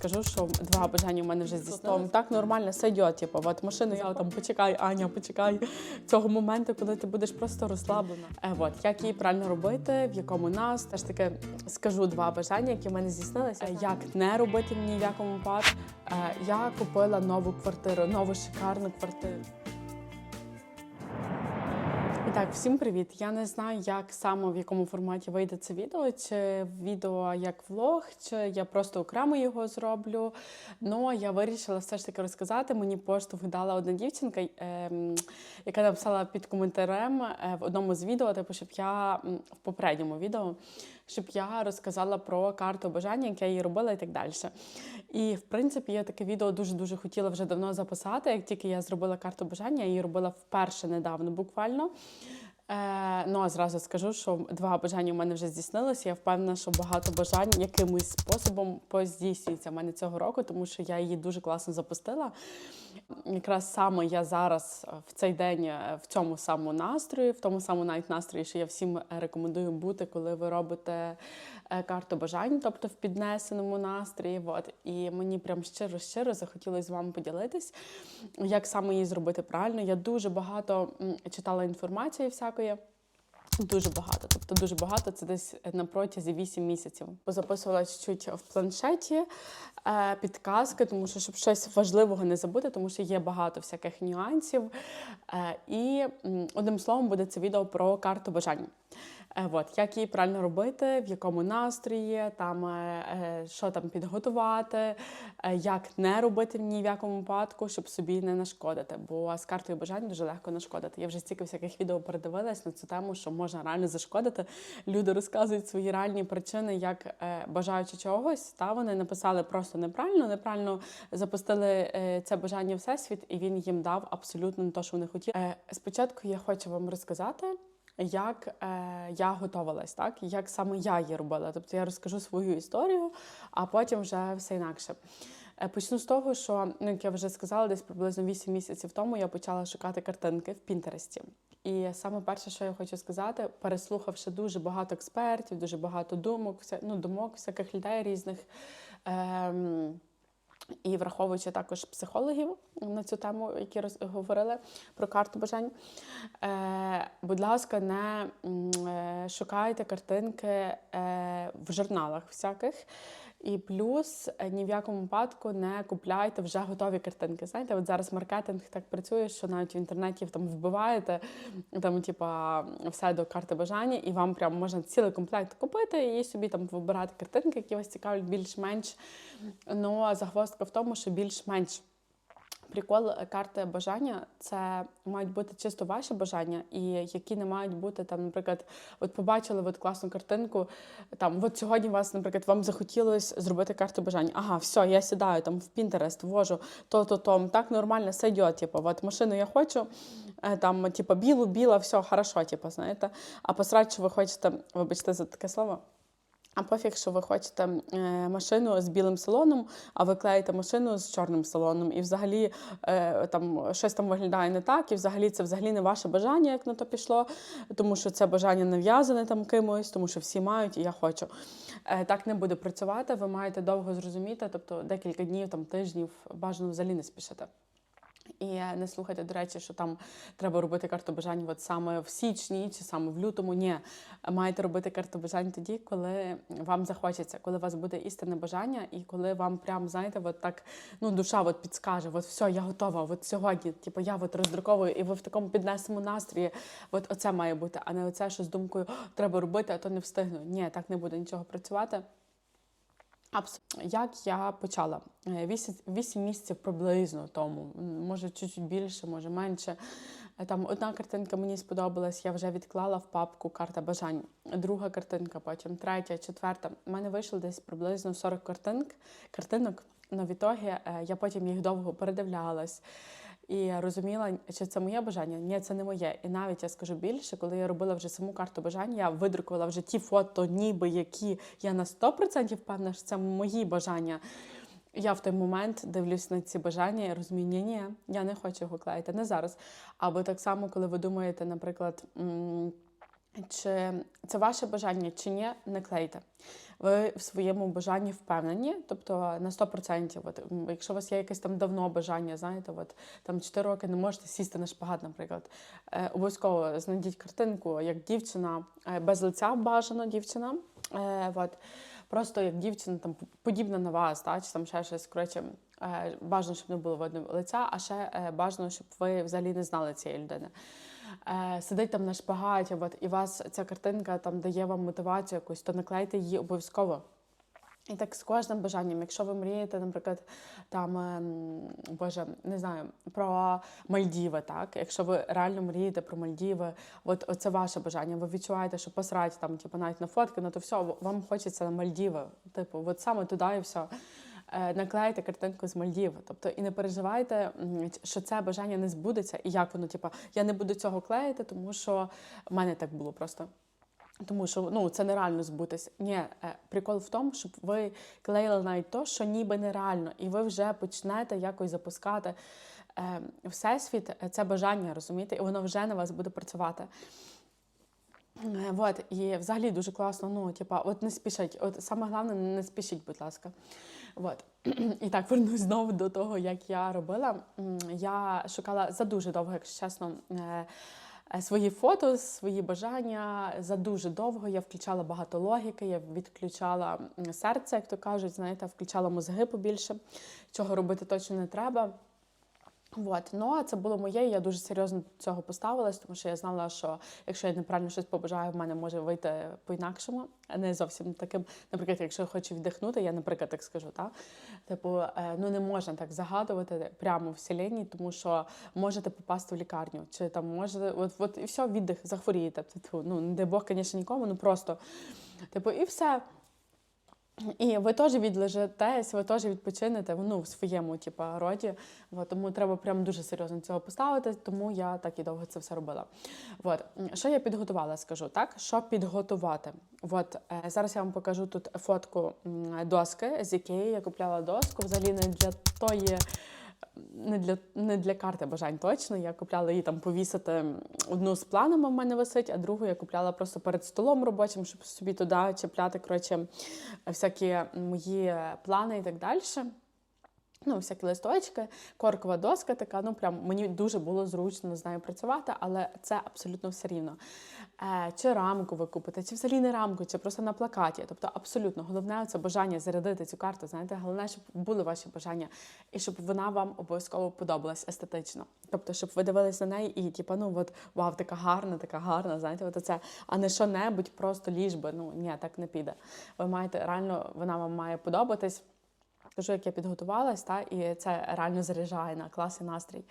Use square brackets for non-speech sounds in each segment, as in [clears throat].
скажу, що два бажання у мене вже зі столом. Так нормально сойдет. Типу, от машину я там почекай, Аня, почекай цього моменту, коли ти будеш просто розслаблена. Е, от як її правильно робити, в якому нас теж таки скажу два бажання, які в мене здійснилися. Е, Як не робити ні в якому випадку. Е, Я купила нову квартиру, нову шикарну квартиру. Так, всім привіт. Я не знаю, як саме в якому форматі вийде це відео, чи відео як влог, чи я просто окремо його зроблю. Ну я вирішила все ж таки розказати. Мені поштовх дала одна дівчинка, ем, яка написала під коментарем е, в одному з відео, типу, щоб я в попередньому відео. Щоб я розказала про карту бажання, яке я її робила, і так далі. І в принципі, я таке відео дуже дуже хотіла вже давно записати. Як тільки я зробила карту бажання, я її робила вперше недавно, буквально. Е, ну а зразу скажу, що два бажання у мене вже здійснилися. Я впевнена, що багато бажань якимось способом поздійснюється в мене цього року, тому що я її дуже класно запустила. Якраз саме я зараз е, в цей день е, в цьому самому настрої, в тому самому навіть настрої, що я всім рекомендую бути, коли ви робите е, карту бажань, тобто в піднесеному настрої. От. І мені прям щиро-щиро захотілося з вами поділитись, як саме її зробити правильно. Я дуже багато читала інформації всякої. Дуже багато, тобто дуже багато. Це десь на протязі 8 місяців. Позаписувала чуть в планшеті е, підказки, тому що щоб щось важливого не забути, тому що є багато всяких нюансів. Е, і одним словом буде це відео про карту бажань. Е, От, як її правильно робити, в якому настрої, там, е, е, що там підготувати, як не робити ні в якому випадку, щоб собі не нашкодити. Бо з картою бажань дуже легко нашкодити. Я вже стільки всяких відео передивилась на цю тему, що можна реально зашкодити. Люди розказують свої реальні причини, як бажаючи чогось, та вони написали просто неправильно, неправильно запустили це бажання всесвіт, і він їм дав абсолютно не те, що вони хотіли. Спочатку я хочу вам розказати як е, я готувалась, так як саме я її робила. Тобто я розкажу свою історію, а потім вже все інакше. Е, Почну з того, що ну, як я вже сказала, десь приблизно 8 місяців тому я почала шукати картинки в Пінтересті. І саме перше, що я хочу сказати, переслухавши дуже багато експертів, дуже багато думок, ну, думок всяких людей різних. Ем, і враховуючи також психологів на цю тему, які говорили про карту бажань. Е, будь ласка, не е, шукайте картинки е, в журналах всяких. І плюс е, ні в якому випадку не купляйте вже готові картинки. Знаєте, от зараз маркетинг так працює, що навіть в інтернеті там вбиваєте там, типа, все до карти бажання, і вам прям можна цілий комплект купити і собі там вибирати картинки, які вас цікавлять більш-менш. Ну загвоздка в тому, що більш-менш. Прикол е, карти бажання це мають бути чисто ваші бажання, і які не мають бути там, наприклад, от побачили от класну картинку. Там, от сьогодні вас, наприклад, вам захотілося зробити карту бажання. Ага, все, я сідаю там в Пінтерест, ввожу то-то, то так нормально сойдет. Типу, от машину я хочу, е, там, типу, білу, біла, все хорошо, типу, знаєте. А посрать, що ви хочете, вибачте за таке слово. А пофіг, що ви хочете е, машину з білим салоном, а ви клеїте машину з чорним салоном, і взагалі е, там щось там виглядає не так, і взагалі це взагалі не ваше бажання, як на то пішло, тому що це бажання нав'язане там кимось, тому що всі мають, і я хочу. Е, так не буде працювати. Ви маєте довго зрозуміти, тобто декілька днів, там тижнів бажано взагалі не спішити. І не слухайте, до речі, що там треба робити карту бажань от саме в січні чи саме в лютому. Ні, маєте робити карту бажань тоді, коли вам захочеться, коли у вас буде істинне бажання, і коли вам прям, знаєте, от так ну, душа от підскаже, от все, я готова, от сьогодні, типу, я от роздруковую, і ви в такому піднесеному настрої. От оце має бути, а не оце, що з думкою треба робити, а то не встигну. Ні, так не буде нічого працювати. Як я почала? Е, Вісім, вісім місяців приблизно тому, може чуть більше, може менше. Е, Там одна картинка мені сподобалась, я вже відклала в папку карта бажань. Друга картинка, потім третя, четверта. У мене вийшло десь приблизно 40 картинок, картинок. На відтогі е, я потім їх довго передивлялась. І я розуміла, чи це моє бажання? Ні, це не моє. І навіть я скажу більше, коли я робила вже саму карту бажань, я видрукувала вже ті фото, ніби які я на 100% впевнена, що це мої бажання. Я в той момент дивлюсь на ці бажання і розумію, ні, ні, я не хочу його клеїти, не зараз. Або так само, коли ви думаєте, наприклад. чи це ваше бажання, чи ні, не клейте. Ви в своєму бажанні впевнені, тобто на 100%. От, якщо у вас є якесь там давно бажання, знаєте, от там 4 роки не можете сісти на шпагат, наприклад. Е, обов'язково знайдіть картинку, як дівчина е, без лиця бажано дівчина. Е, от. Просто як дівчина там подібна на вас, та, чи там ще щось. Коротше, е, бажано, щоб не було видно лиця, а ще е, бажано, щоб ви взагалі не знали цієї людини. Е, сидить там на шпагаті, от, і вас ця картинка там дає вам мотивацію якусь, то наклейте її обов'язково. І так з кожним бажанням, якщо ви мрієте, наприклад, там ем, боже, не знаю, про Мальдіви, так якщо ви реально мрієте про Мальдіви, от це ваше бажання. Ви відчуваєте, що посрать там, типу, навіть на фотки, ну то все, вам хочеться на Мальдіви. Типу, от саме туди і все. Е, картинку з Мальдів. Тобто і не переживайте, що це бажання не збудеться, і як воно, типу, я не буду цього клеїти, тому що в мене так було просто. Тому що ну це нереально збутись. Ні, е, прикол в тому, щоб ви клеїли навіть то, що ніби нереально, і ви вже почнете якось запускати е, всесвіт це бажання, розумієте, і воно вже на вас буде працювати. Вот, і взагалі дуже класно. Ну, типа, от не спішіть. От саме головне, не спішіть, будь ласка. Вот. [clears throat] І так вернусь знову до того, як я робила. Я шукала за дуже довго, якщо чесно. е, е, Свої фото, свої бажання за дуже довго. Я включала багато логіки, я відключала серце, як то кажуть, знаєте, включала мозги побільше, чого робити точно не треба. Вот. Ну, це було моє, я дуже серйозно до цього поставилась, тому що я знала, що якщо я неправильно щось побажаю, в мене може вийти по-інакшому, а не зовсім таким. Наприклад, якщо я хочу віддихнути, я, наприклад, так скажу, так? Типу, е, ну не можна так загадувати прямо в селені, тому що можете попасти в лікарню, чи там можете, от, от і все, віддих, захворієте. Типу, ну, не дай Бог, звісно, нікому, ну просто. Типу, і все. І ви теж відлежитесь, ви теж відпочинете ну, в своєму типу, роді. От, тому треба прям дуже серйозно цього поставити, тому я так і довго це все робила. От. Що я підготувала, скажу так? Що підготувати? От, е, зараз я вам покажу тут фотку доски з якої Я купляла доску взагалі не для тої. Не для, не для карти бажань точно. Я купляла її там повісити. Одну з планами в мене висить, а другу я купляла просто перед столом робочим, щоб собі туди чіпляти коротше, всякі мої плани і так далі. Ну, всякі листочки, коркова доска така. Ну, прям мені дуже було зручно з нею працювати, але це абсолютно все рівно. Е, чи рамку ви купите, чи взагалі не рамку, чи просто на плакаті. Тобто, абсолютно головне це бажання зарядити цю карту. Знаєте, головне, щоб були ваші бажання, і щоб вона вам обов'язково подобалась естетично. Тобто, щоб ви дивились на неї і, типу, ну от вау, така гарна, така гарна, знаєте, от це, а не що-небудь, просто ліж би. Ну ні, так не піде. Ви маєте реально, вона вам має подобатись. Кажу, як я підготувалась, та, і це реально заряджає на клас і настрій.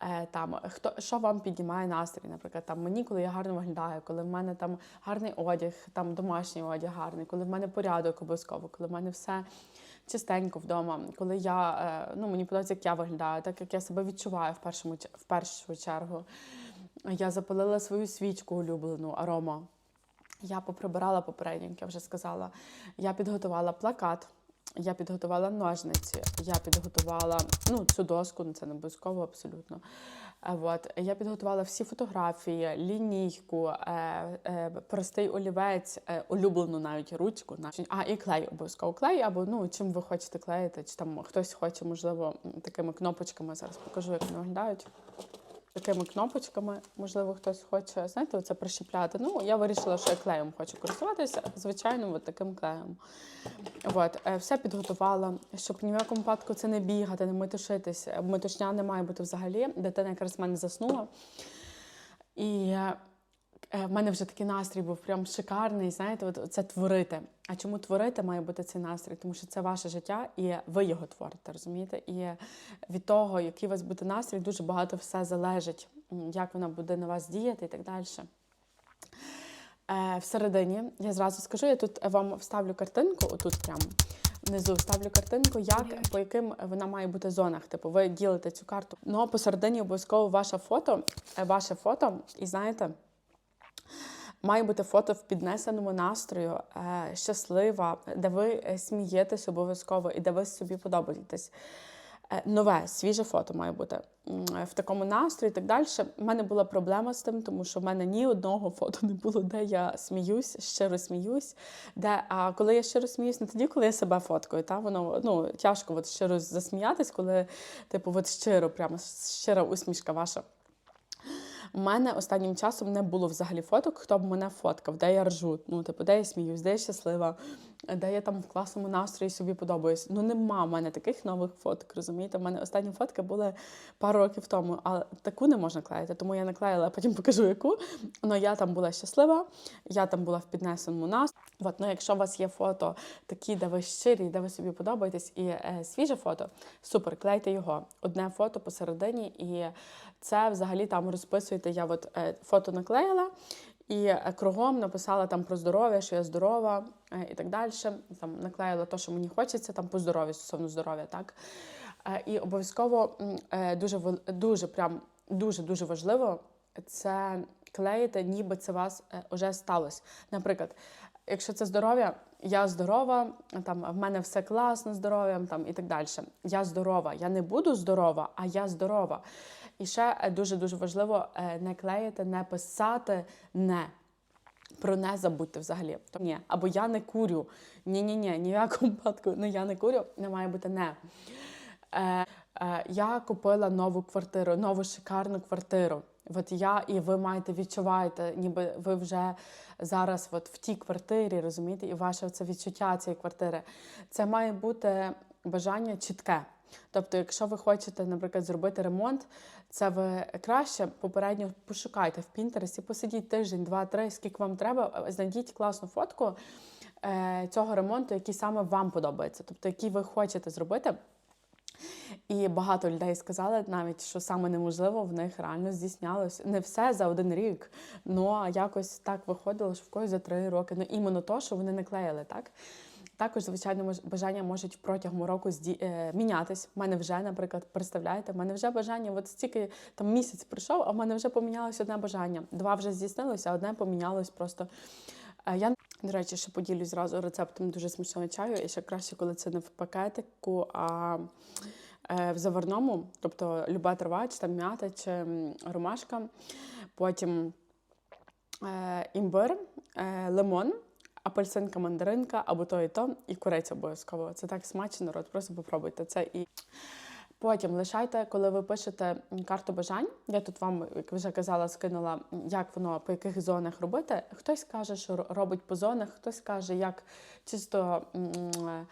Е, там, хто, що вам піднімає настрій, наприклад, там, мені, коли я гарно виглядаю, коли в мене там гарний одяг, там домашній одяг гарний, коли в мене порядок обов'язково, коли в мене все чистенько вдома, коли я, е, ну, мені подобається, як я виглядаю, так як я себе відчуваю в, першому, в першу чергу. Я запалила свою свічку улюблену арома. Я поприбирала попередньо, як я вже сказала. Я підготувала плакат. Я підготувала ножниці, я підготувала ну, цю доску, це не обов'язково абсолютно. Е, Вот. Я підготувала всі фотографії, лінійку, е, е, простий олівець, е, улюблену навіть ручку. А, і клей обов'язково клей, або ну, чим ви хочете клеїти, чи там хтось хоче, можливо, такими кнопочками. Зараз покажу, як вони виглядають. Такими кнопочками, можливо, хтось хоче, знаєте, оце прищепляти. Ну, я вирішила, що я клеєм хочу користуватися, звичайно, от таким клеєм. От, е, все підготувала, щоб ні в якому випадку це не бігати, не метушитись. Метушня не має бути взагалі. Дитина якраз в мене заснула. І е, в мене вже такий настрій був прям шикарний. Знаєте, от це творити. А чому творити має бути цей настрій? Тому що це ваше життя, і ви його творите, розумієте? І від того, який у вас буде настрій, дуже багато все залежить, як вона буде на вас діяти і так далі. Е, всередині я зразу скажу, я тут вам вставлю картинку, отут прямо внизу вставлю картинку, як по яким вона має бути зонах. Типу, ви ділите цю карту. Ну а посередині обов'язково ваше фото, е, ваше фото, і знаєте. Має бути фото в піднесеному настрою, е, щаслива, де ви е, смієтесь обов'язково і де ви собі подобаєтесь. Е, Нове, свіже фото має бути в такому настрої і так далі. У мене була проблема з тим, тому що в мене ні одного фото не було, де я сміюсь, щиро сміюсь. Де, а коли я щиро сміюсь, не тоді, коли я себе фоткаю, та воно ну, тяжко от щиро засміятись, коли типу, от щиро, прямо щира усмішка ваша. У мене останнім часом не було взагалі фоток, хто б мене фоткав, де я ржу, ну, типу, де я сміюсь, де я щаслива, де я там в класному настрої собі подобаюсь. Ну, нема в мене таких нових фоток, розумієте? У мене останні фотки були пару років тому, а таку не можна клеїти, тому я наклеїла, а потім покажу яку. Ну, я там була щаслива, я там була в піднесеному настрої. От, ну, якщо у вас є фото такі, де ви щирі, де ви собі подобаєтесь, і е, свіже фото, супер, клейте його. Одне фото посередині, і це взагалі там розписуєте. Я от е, фото наклеїла і е, кругом написала там про здоров'я, що я здорова е, і так далі. Там наклеїла те, що мені хочеться, там по здоров'ю, стосовно здоров'я, так. Е, і обов'язково дуже дуже прям дуже дуже важливо це клеїти, ніби це вас вже сталося. Наприклад, якщо це здоров'я, я здорова, там в мене все класно здоров'ям, там і так далі. Я здорова. Я не буду здорова, а я здорова. І ще е, дуже дуже важливо е, не клеїти, не писати не. Про не забудьте взагалі. То ні, або я не курю. Ні, ні, ні, ні в якому випадку. Ну я не курю, не має бути не. Е, е, я купила нову квартиру, нову шикарну квартиру. От я і ви маєте відчуваєте, ніби ви вже зараз от в тій квартирі, розумієте, і ваше це відчуття цієї квартири. Це має бути бажання чітке. Тобто, якщо ви хочете, наприклад, зробити ремонт, це ви краще попередньо пошукайте в Пінтересті, посидіть тиждень, два, три, скільки вам треба, знайдіть класну фотку е, цього ремонту, який саме вам подобається, тобто який ви хочете зробити. І багато людей сказали навіть, що саме неможливо в них реально здійснялось не все за один рік. Ну а якось так виходило, що в когось за три роки. Ну іменно то, що вони не клеїли, так. Також, звичайно, бажання можуть протягом року зді... е, мінятись. У мене вже, наприклад, представляєте, в мене вже бажання, от стільки там місяць пройшов, а в мене вже помінялось одне бажання. Два вже здійснилося, а одне помінялось просто. Е, Я, до речі, ще поділюсь зразу рецептом дуже смачного чаю. І ще краще, коли це не в пакетику, а е, в заварному, тобто люба трава, чи там м'ята, чи ромашка. Потім е, імбир, е, лимон, апельсинка, мандаринка, або то і то, і куриця обов'язково. Це так смачно, народ, просто попробуйте це. І потім лишайте, коли ви пишете карту бажань. Я тут вам, як вже казала, скинула, як воно по яких зонах робити. Хтось каже, що робить по зонах, хтось каже, як чисто. е,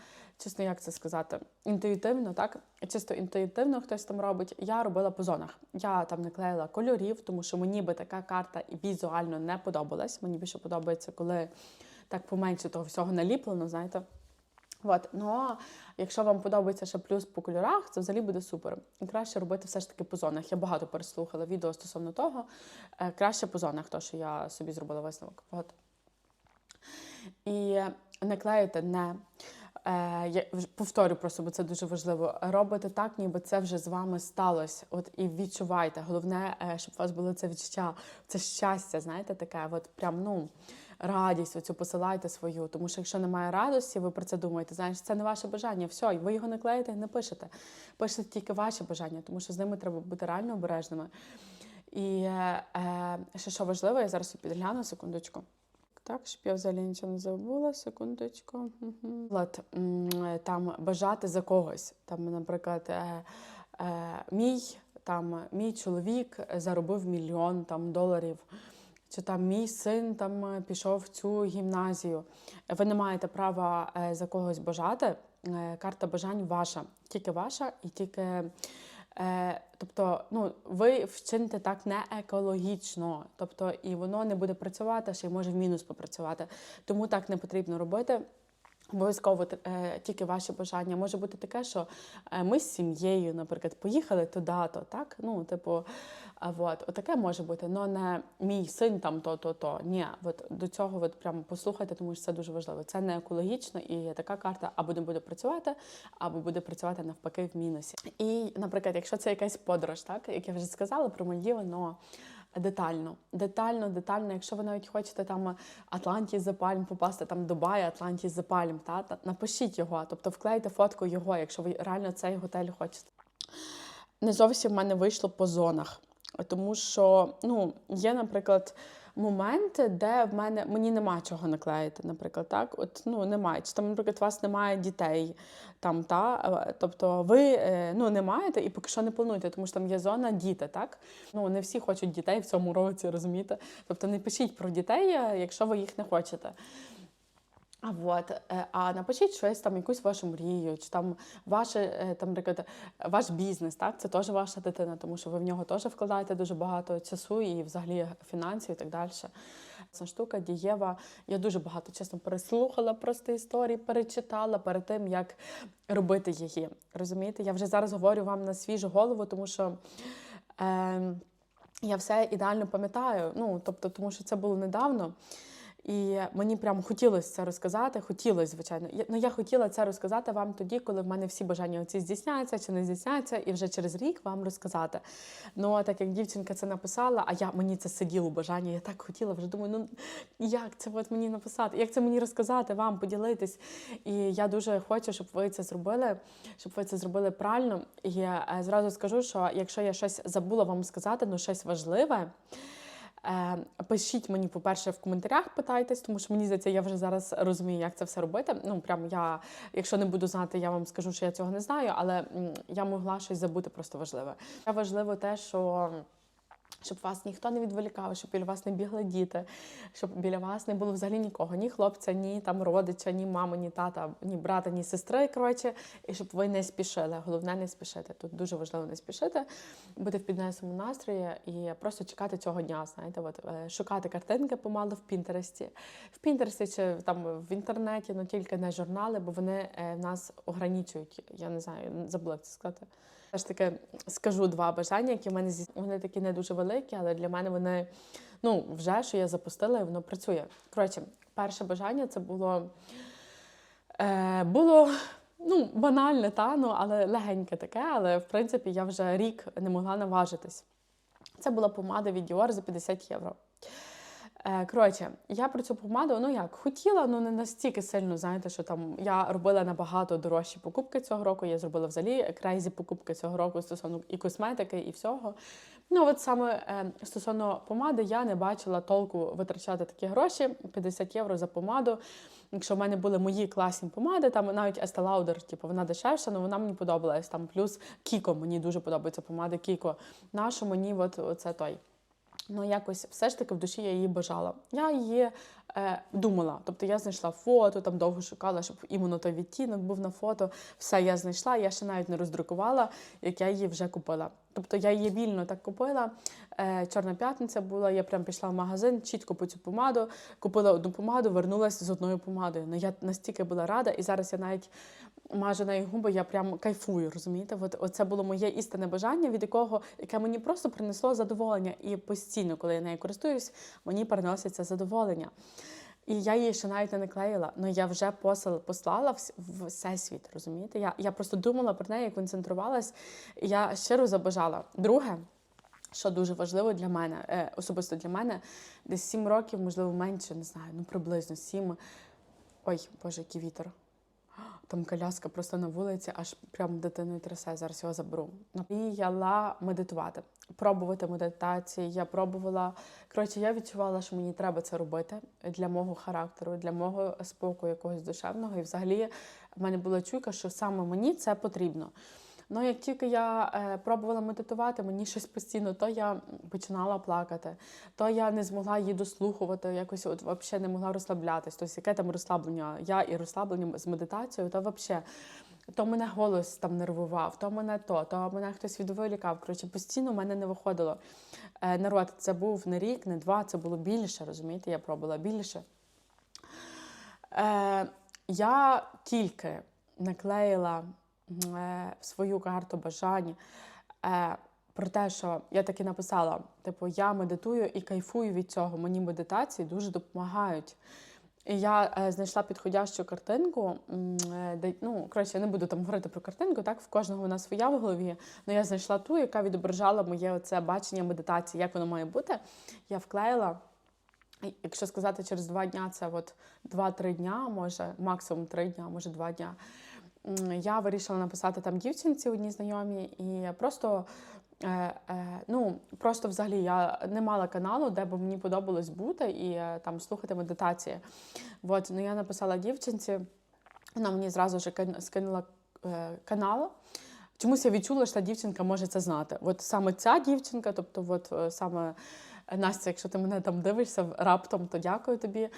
як це сказати, інтуїтивно, так? Чисто інтуїтивно хтось там робить. Я робила по зонах. Я там не клеїла кольорів, тому що мені би така карта візуально не подобалась. Мені більше подобається, коли так поменше того всього наліплено, знаєте. От, ну якщо вам подобається ще плюс по кольорах, це взагалі буде супер. І краще робити все ж таки по зонах. Я багато переслухала відео стосовно того. Е, краще по зонах, то що я собі зробила висновок. От. І не клеїте не. Я повторю просто, бо це дуже важливо. Робите так, ніби це вже з вами сталося. От і відчувайте. Головне, е, щоб у вас було це відчуття, це щастя, знаєте, таке, от прям ну радість оцю посилайте свою. Тому що якщо немає радості, ви про це думаєте, знаєш, це не ваше бажання. Все, ви його не клеїте і не пишете. Пишете тільки ваші бажання, тому що з ними треба бути реально обережними. І е, е, ще що важливо, я зараз підгляну секундочку. Так, щоб я взагалі нічого не забула, секундочку. Там бажати за когось. Там, наприклад, е, е, мій, там, мій чоловік заробив мільйон там, доларів. Чи там мій син там е, пішов в цю гімназію. Ви не маєте права е, за когось бажати. Е, Карта бажань ваша, тільки ваша і тільки. Тобто, ну, ви вчините так не екологічно, тобто, і воно не буде працювати, ще й може в мінус попрацювати. Тому так не потрібно робити. Обов'язково тільки ваші бажання. Може бути таке, що ми з сім'єю, наприклад, поїхали туди-то, так? Ну, типу, а от, отаке може бути, але не мій син там то-то-то. Ні, от до цього от прямо послухайте, тому що це дуже важливо. Це не екологічно, і така карта або не буде працювати, або буде працювати навпаки в мінусі. І, наприклад, якщо це якась подорож, так як я вже сказала про Мальдіви, но детально, детально, детально. Якщо ви навіть хочете там Атлантіс за пальм попасти там Дубай, Атлантіс за пальм, та, та напишіть його, тобто вклейте фотку його, якщо ви реально цей готель хочете. не зовсім в мене вийшло по зонах. Тому що ну, є, наприклад, моменти, де в мене мені нема чого наклеїти, наприклад, так. От ну немає. Чи там, наприклад, у вас немає дітей там, та е, тобто ви е, ну не маєте і поки що не плануєте, тому що там є зона діти, так ну не всі хочуть дітей в цьому році, розумієте? Тобто не пишіть про дітей, е, якщо ви їх не хочете. А от, е, а напишіть щось там, якусь вашу мрію, чи там ваше е, там, наприклад, ваш бізнес, так це теж ваша дитина, тому що ви в нього теж вкладаєте дуже багато часу і взагалі фінансів і так далі. Ця штука дієва. Я дуже багато чесно переслухала просто історії, перечитала перед тим, як робити її. Розумієте, я вже зараз говорю вам на свіжу голову, тому що. Е, я все ідеально пам'ятаю, ну тобто, тому що це було недавно. І мені прямо хотілося це розказати. Хотілося, звичайно. Я, ну я хотіла це розказати вам тоді, коли в мене всі бажання оці здійсняться чи не здійсняться, і вже через рік вам розказати. Ну так як дівчинка це написала, а я мені це сиділо бажання. Я так хотіла, вже думаю, ну як це от мені написати? Як це мені розказати вам, поділитись? І я дуже хочу, щоб ви це зробили, щоб ви це зробили правильно. І я е, зразу скажу, що якщо я щось забула вам сказати, ну щось важливе. Е, Пишіть мені, по-перше, в коментарях питайтесь, тому що мені здається, я вже зараз розумію, як це все робити. Ну, прям я, якщо не буду знати, я вам скажу, що я цього не знаю, але я могла щось забути просто важливе. Важливо те, що. Щоб вас ніхто не відволікав, щоб біля вас не бігли діти, щоб біля вас не було взагалі нікого, ні хлопця, ні там родича, ні мами, ні тата, ні брата, ні сестри. Коротше, і щоб ви не спішили. Головне не спішити. Тут дуже важливо не спішити, бути в піднесеному настрої і просто чекати цього дня. Знаєте, от е, шукати картинки помалу в Пінтересті. В Пінтересті чи там в інтернеті, ну тільки не журнали, бо вони е, нас ограничують. Я не знаю, забула це сказати. Все ж таки скажу два бажання, які в мене зі вони такі не дуже великі, але для мене вони ну вже що я запустила, і воно працює. Коротше, перше бажання це було е, було ну, банальне, та, ну, але легеньке таке. Але в принципі я вже рік не могла наважитись. Це була помада від Dior за 50 євро. Е, Коротше, я про цю помаду, ну як, хотіла, але не настільки сильно, знаєте, що там я робила набагато дорожчі покупки цього року. Я зробила взагалі крейзі покупки цього року стосовно і косметики, і всього. Ну, от саме е, стосовно помади, я не бачила толку витрачати такі гроші 50 євро за помаду. Якщо в мене були мої класні помади, там навіть Estee Lauder, типу, вона дешевша, але вона мені подобалась. Там плюс Кіко, мені дуже подобається помада Кіко. Нашу мені от, оце той. Ну, якось все ж таки в душі я її бажала. Я її е, думала. Тобто я знайшла фото, там довго шукала, щоб іменно той відтінок був на фото. Все я знайшла, я ще навіть не роздрукувала, як я її вже купила. Тобто я її вільно так купила. Е, Чорна п'ятниця була, я прям пішла в магазин, чітко по цю помаду, купила одну помаду, вернулася з одною помадою. Ну, я настільки була рада, і зараз я навіть мажу неї губи, я прям кайфую, розумієте? От оце було моє істинне бажання, від якого яке мені просто принесло задоволення. І постійно, коли я нею користуюсь, мені приноситься задоволення. І я її ще навіть не наклеїла, але я вже посил послала в всесвіт, розумієте? Я я просто думала про неї, концентрувалась, і я щиро забажала. Друге, що дуже важливо для мене, е, особисто для мене, десь сім років, можливо, менше, не знаю, ну приблизно сім. Ой, боже, який вітер. Там коляска просто на вулиці, аж прям дитиною трясе, зараз його заберу. ла медитувати, пробувати медитації. Я пробувала. Коротше, я відчувала, що мені треба це робити для мого характеру, для мого спокою, якогось душевного. І взагалі в мене була чуйка, що саме мені це потрібно. Ну, як тільки я е, пробувала медитувати, мені щось постійно, то я починала плакати, то я не змогла її дослухувати, якось от взагалі не могла розслаблятись. Тобто, яке там розслаблення? Я і розслаблення з медитацією, то взагалі. То мене голос там нервував, то мене то, то мене хтось відволікав. Коротше, постійно в мене не виходило. Е, народ, це був не рік, не два, це було більше, розумієте, я пробувала більше. Е, Я тільки наклеїла е, свою карту бажань. Е, про те, що я таки написала: типу, я медитую і кайфую від цього. Мені медитації дуже допомагають. І я е, знайшла підходящу картинку, де ну коротше, я не буду там говорити про картинку, так в кожного вона своя в голові. Але я знайшла ту, яка відображала моє оце бачення медитації, як воно має бути. Я вклеїла. Якщо сказати через два дня, це от два-три дня, може максимум три дня, може два дня. Я вирішила написати там дівчинці одній знайомій, і просто. Е, е, ну, просто взагалі я не мала каналу, де б мені подобалось бути і е, там слухати медитації. От, ну я написала дівчинці, вона мені зразу ж скинула канал. Чомусь я відчула, що та дівчинка може це знати. От саме ця дівчинка, тобто, от саме Настя, якщо ти мене там дивишся раптом, то дякую тобі.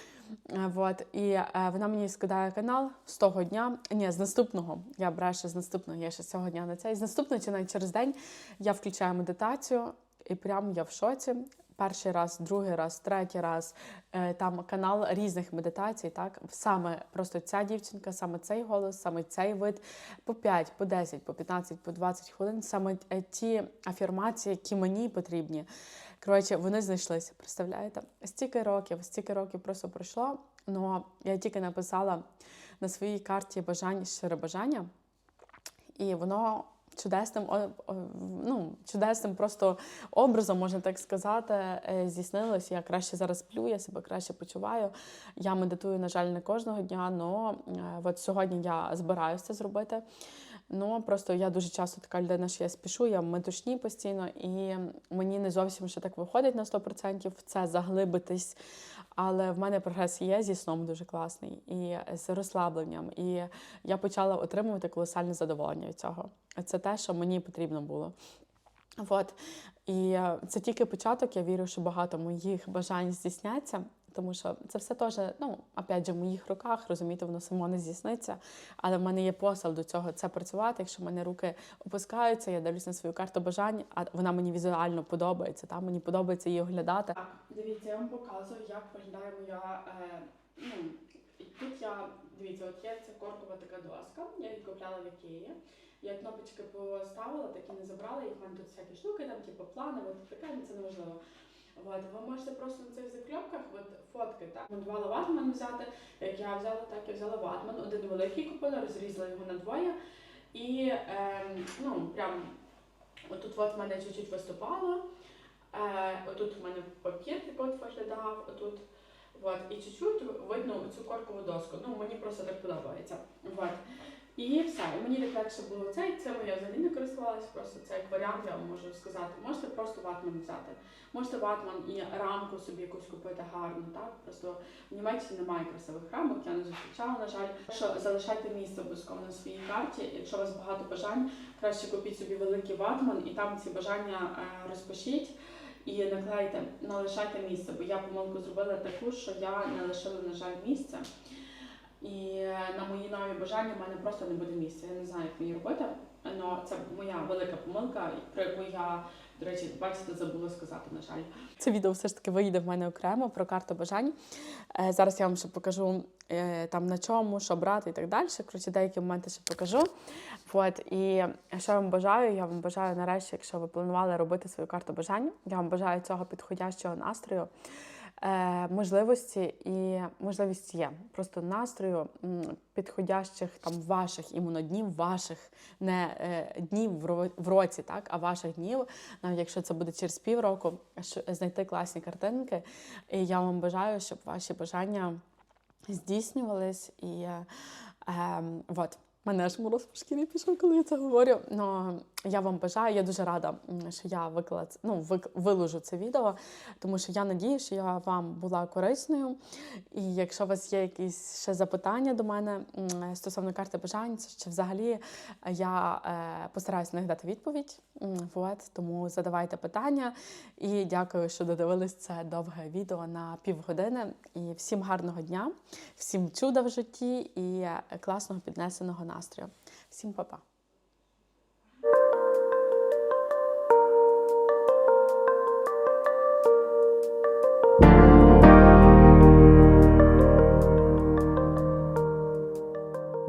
Е, От, і е, вона мені скидає канал з того дня. Ні, з наступного. Я брешу з наступного, я ще з цього дня на цей. З наступного чи навіть через день я включаю медитацію, і прямо я в шоці. Перший раз, другий раз, третій раз е, там канал різних медитацій. Так саме просто ця дівчинка, саме цей голос, саме цей вид по 5, по 10, по 15, по 20 хвилин. Саме е, ті афірмації, які мені потрібні. Коротше, вони знайшлися. Представляєте? Стільки років, стільки років просто пройшло. Ну я тільки написала на своїй карті бажань щире бажання, і воно чудесним, ну, чудесним просто образом, можна так сказати, е, здійснилось. Я краще зараз сплю, я себе краще почуваю. Я медитую, на жаль, не кожного дня, але от сьогодні я збираюся це зробити. Ну просто я дуже часто така людина, що я спішу, я метушні постійно, і мені не зовсім ще так виходить на 100% в це заглибитись. Але в мене прогрес є зі сном дуже класний і з розслабленням. І я почала отримувати колосальне задоволення від цього. Це те, що мені потрібно було. От. І е, це тільки початок. Я вірю, що багато моїх бажань здійсняться, тому що це все теж, ну, опять же, в моїх руках, розумієте, воно само не здійсниться. Але в мене є посил до цього це працювати. Якщо в мене руки опускаються, я дивлюсь на свою карту бажань, а вона мені візуально подобається. Та? Мені подобається її оглядати. Так, дивіться, я вам показую, як виглядає моя. Е, ну, тут я, дивіться, от є ця коркова така доска, я її купляла в Ікеї. Я кнопочки поставила, такі не забрала, їх в мене тут всякі штуки, там, типу, плани, от таке, це неважливо. От, ви можете просто на цих закльопках от, фотки, так? Монтувала ватман взяти, як я взяла, так я взяла ватман. Один великий купила, розрізала його на двоє. І ем, ну, прям отут от в мене чуть-чуть виступало. Е, отут в мене папір от виглядав, отут. От, і чуть-чуть видно цю коркову доску. Ну, мені просто так подобається. От. І все. І мені так легше було цей. Цим я взагалі не користувалася, просто це як варіант, я вам можу сказати. Можете просто ватман взяти. Можете ватман і рамку собі якусь купити гарну, так? Просто в Німеччині немає красивих рамок, я не зустрічала, на жаль. Що залишайте місце обов'язково на своїй карті. Якщо у вас багато бажань, краще купіть собі великий ватман і там ці бажання е, розпишіть. І наклейте, налишайте місце, бо я помилку зробила таку, що я не лишила, на жаль, місця. І е, на мої бажання в мене просто не буде місця. Я не знаю, як мені робити. Але це моя велика помилка, про яку я, до речі, бачите, забула сказати, на жаль. Це відео все ж таки вийде в мене окремо про карту бажань. Е, Зараз я вам ще покажу е, там на чому, що брати і так далі. Коротше, деякі моменти ще покажу. От, і що я вам бажаю? Я вам бажаю нарешті, якщо ви планували робити свою карту бажань, я вам бажаю цього підходящого настрою. Е, можливості і можливість є просто настрою підходящих там ваших іменно днів, ваших не е, днів в році, так, а ваших днів, навіть якщо це буде через півроку, знайти класні картинки. І я вам бажаю, щоб ваші бажання здійснювались і е, е, от. Мене аж мороз по шкірі пішов, коли я це говорю. Ну я вам бажаю, я дуже рада, що я виклала ну, виложу це відео, тому що я надію, що я вам була корисною. І якщо у вас є якісь ще запитання до мене стосовно карти бажань, чи взагалі я е, постараюся на них дати відповідь. Вот, тому задавайте питання. І дякую, що додивились це довге відео на півгодини. І всім гарного дня, всім чуда в житті і е, класного піднесеного настрою. Всім па-па!